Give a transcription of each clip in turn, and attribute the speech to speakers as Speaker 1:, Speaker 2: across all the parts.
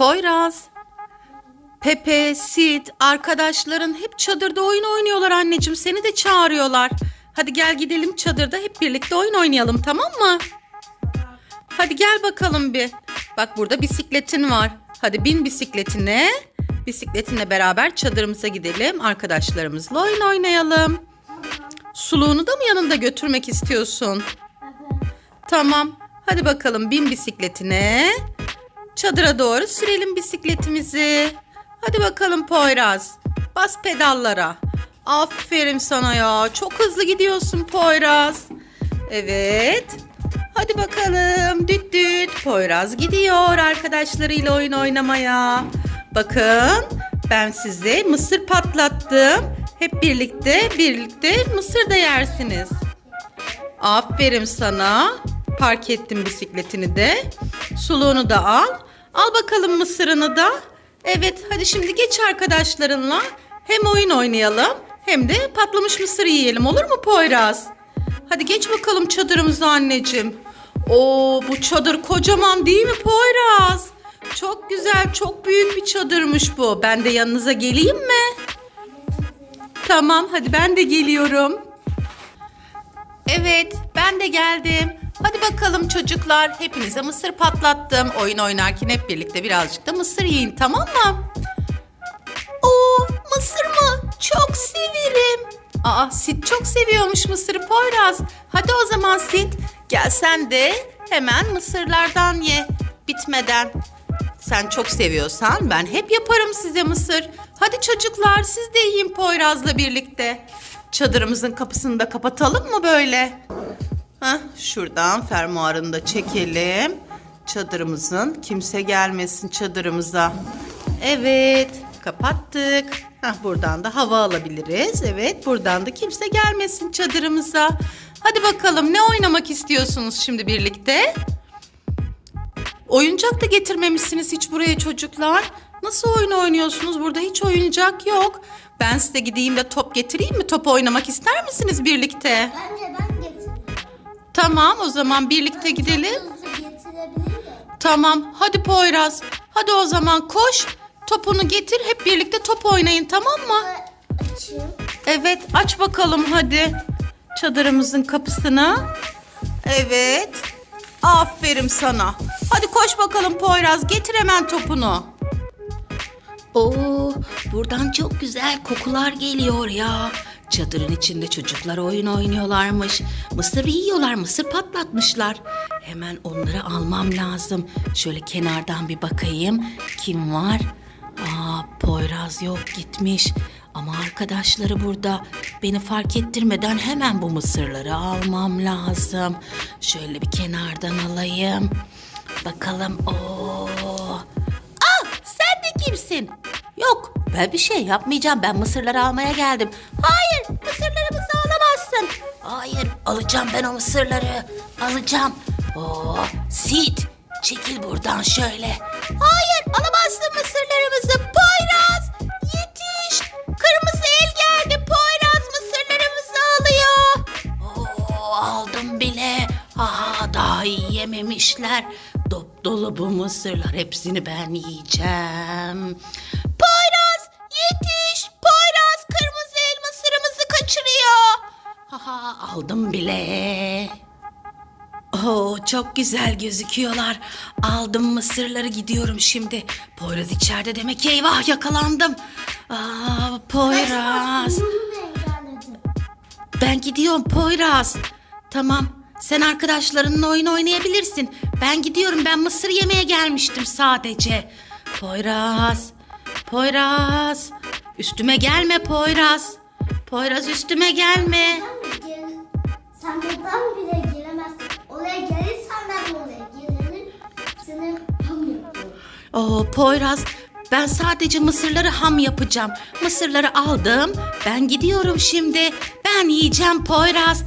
Speaker 1: Poyraz, Pepe, Sid, arkadaşların hep çadırda oyun oynuyorlar anneciğim. Seni de çağırıyorlar. Hadi gel gidelim çadırda hep birlikte oyun oynayalım tamam mı? Hadi gel bakalım bir. Bak burada bisikletin var. Hadi bin bisikletine. Bisikletinle beraber çadırımıza gidelim. Arkadaşlarımızla oyun oynayalım. Suluğunu da mı yanında götürmek istiyorsun? Tamam. Hadi bakalım bin bisikletine. Çadıra doğru sürelim bisikletimizi. Hadi bakalım Poyraz. Bas pedallara. Aferin sana ya. Çok hızlı gidiyorsun Poyraz. Evet. Hadi bakalım. Düt düt. Poyraz gidiyor arkadaşlarıyla oyun oynamaya. Bakın ben size mısır patlattım. Hep birlikte birlikte mısır da yersiniz. Aferin sana. Park ettim bisikletini de. Suluğunu da al. Al bakalım mısırını da. Evet hadi şimdi geç arkadaşlarınla. Hem oyun oynayalım hem de patlamış mısır yiyelim olur mu Poyraz? Hadi geç bakalım çadırımıza anneciğim. Oo bu çadır kocaman değil mi Poyraz? Çok güzel, çok büyük bir çadırmış bu. Ben de yanınıza geleyim mi? Tamam, hadi ben de geliyorum. Evet, ben de geldim. Hadi bakalım çocuklar, hepinize mısır patlattım. Oyun oynarken hep birlikte birazcık da mısır yiyin, tamam mı? Oo, mısır mı? Çok severim. Aa, Sit çok seviyormuş mısırı Poyraz. Hadi o zaman Sit, gel sen de hemen mısırlardan ye bitmeden. Sen çok seviyorsan ben hep yaparım size mısır. Hadi çocuklar siz de yiyin Poyraz'la birlikte. Çadırımızın kapısını da kapatalım mı böyle? Heh, şuradan fermuarını da çekelim. Çadırımızın kimse gelmesin çadırımıza. Evet kapattık. Heh, buradan da hava alabiliriz. Evet buradan da kimse gelmesin çadırımıza. Hadi bakalım ne oynamak istiyorsunuz şimdi birlikte? Oyuncak da getirmemişsiniz hiç buraya çocuklar. Nasıl oyun oynuyorsunuz? Burada hiç oyuncak yok. Ben size gideyim de top getireyim mi? Top oynamak ister misiniz birlikte?
Speaker 2: Bence ben.
Speaker 1: Tamam o zaman birlikte gidelim. Tamam hadi Poyraz. Hadi o zaman koş. Topunu getir hep birlikte top oynayın tamam mı?
Speaker 2: Açayım.
Speaker 1: Evet aç bakalım hadi. Çadırımızın kapısını. Evet. Aferin sana. Hadi koş bakalım Poyraz getir hemen topunu. Oo, buradan çok güzel kokular geliyor ya. Çadırın içinde çocuklar oyun oynuyorlarmış. Mısır yiyorlar, mısır patlatmışlar. Hemen onları almam lazım. Şöyle kenardan bir bakayım. Kim var? Aa, Poyraz yok gitmiş. Ama arkadaşları burada. Beni fark ettirmeden hemen bu mısırları almam lazım. Şöyle bir kenardan alayım. Bakalım. Oo. Aa, sen de kimsin? Yok, ben bir şey yapmayacağım. Ben mısırları almaya geldim. Hayır, mısırlarımızı alamazsın. Hayır, alacağım ben o mısırları. Alacağım. Oo, Sid, çekil buradan şöyle. Hayır, alamazsın mısırlarımızı. Poyraz, yetiş. Kırmızı el geldi. Poyraz mısırlarımızı alıyor. Oo, aldım bile. Aha daha yiyememişler. Dop dolu bu mısırlar. Hepsini ben yiyeceğim. Aldım bile. Oo, çok güzel gözüküyorlar. Aldım mısırları gidiyorum şimdi. Poyraz içeride demek ki eyvah yakalandım. Aa, Poyraz. Ben gidiyorum Poyraz. Tamam. Sen arkadaşlarınla oyun oynayabilirsin. Ben gidiyorum. Ben mısır yemeye gelmiştim sadece. Poyraz. Poyraz. Üstüme gelme Poyraz. Poyraz üstüme gelme.
Speaker 2: Buradan bile giremezsin. Oraya gelirsen ben oraya girerim. Seni ham yapıyorum.
Speaker 1: Oo Poyraz. Ben sadece mısırları ham yapacağım. Mısırları aldım. Ben gidiyorum şimdi. Ben yiyeceğim Poyraz.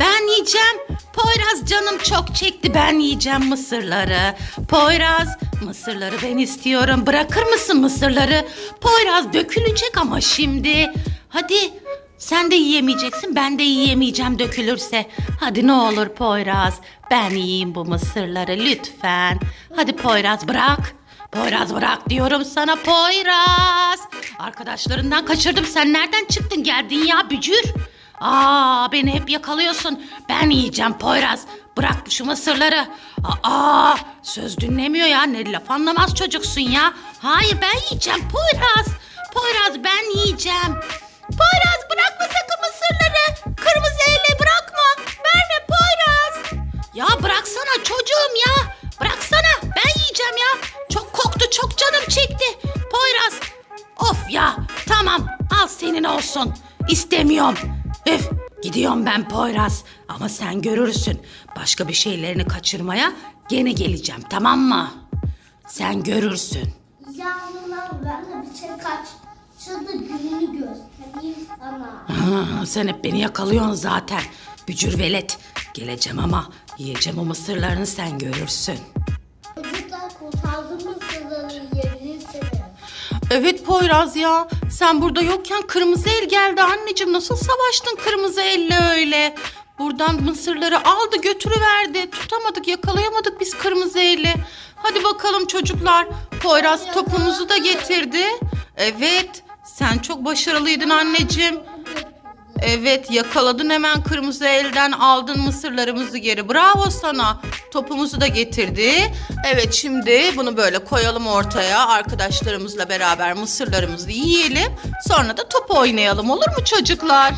Speaker 1: Ben yiyeceğim. Poyraz canım çok çekti. Ben yiyeceğim mısırları. Poyraz mısırları ben istiyorum. Bırakır mısın mısırları? Poyraz dökülecek ama şimdi. Hadi sen de yiyemeyeceksin. Ben de yiyemeyeceğim dökülürse. Hadi ne olur Poyraz. Ben yiyeyim bu mısırları lütfen. Hadi Poyraz bırak. Poyraz bırak diyorum sana Poyraz. Arkadaşlarından kaçırdım. Sen nereden çıktın geldin ya bücür? Aa beni hep yakalıyorsun. Ben yiyeceğim Poyraz. Bırak şu mısırları. Aa söz dinlemiyor ya. Ne laf anlamaz çocuksun ya. Hayır ben yiyeceğim Poyraz. Poyraz ben yiyeceğim. Poyraz bırakma sakın mısırları. Kırmızı elle bırakma. Verme Poyraz. Ya bıraksana çocuğum ya. Bıraksana. Ben yiyeceğim ya. Çok koktu, çok canım çekti. Poyraz. Of ya. Tamam. Al senin olsun. İstemiyorum. Üf. Gidiyorum ben Poyraz. Ama sen görürsün. Başka bir şeylerini kaçırmaya gene geleceğim. Tamam mı? Sen görürsün.
Speaker 2: Yağmurlar ben de bir şey kaçırdı gününü göstereyim sana.
Speaker 1: Ha, sen hep beni yakalıyorsun zaten. Bücür velet. Geleceğim ama yiyeceğim o mısırlarını sen görürsün.
Speaker 2: Çocuklar kurtardı mısırları yiyebilirsiniz.
Speaker 1: Evet Poyraz ya. Sen burada yokken kırmızı el geldi anneciğim. Nasıl savaştın kırmızı elle öyle? Buradan mısırları aldı götürüverdi. Tutamadık yakalayamadık biz kırmızı eli. Hadi bakalım çocuklar. Poyraz topumuzu da getirdi. Evet sen çok başarılıydın anneciğim. Evet yakaladın hemen kırmızı elden aldın mısırlarımızı geri. Bravo sana. Topumuzu da getirdi. Evet şimdi bunu böyle koyalım ortaya. Arkadaşlarımızla beraber mısırlarımızı yiyelim. Sonra da top oynayalım olur mu çocuklar?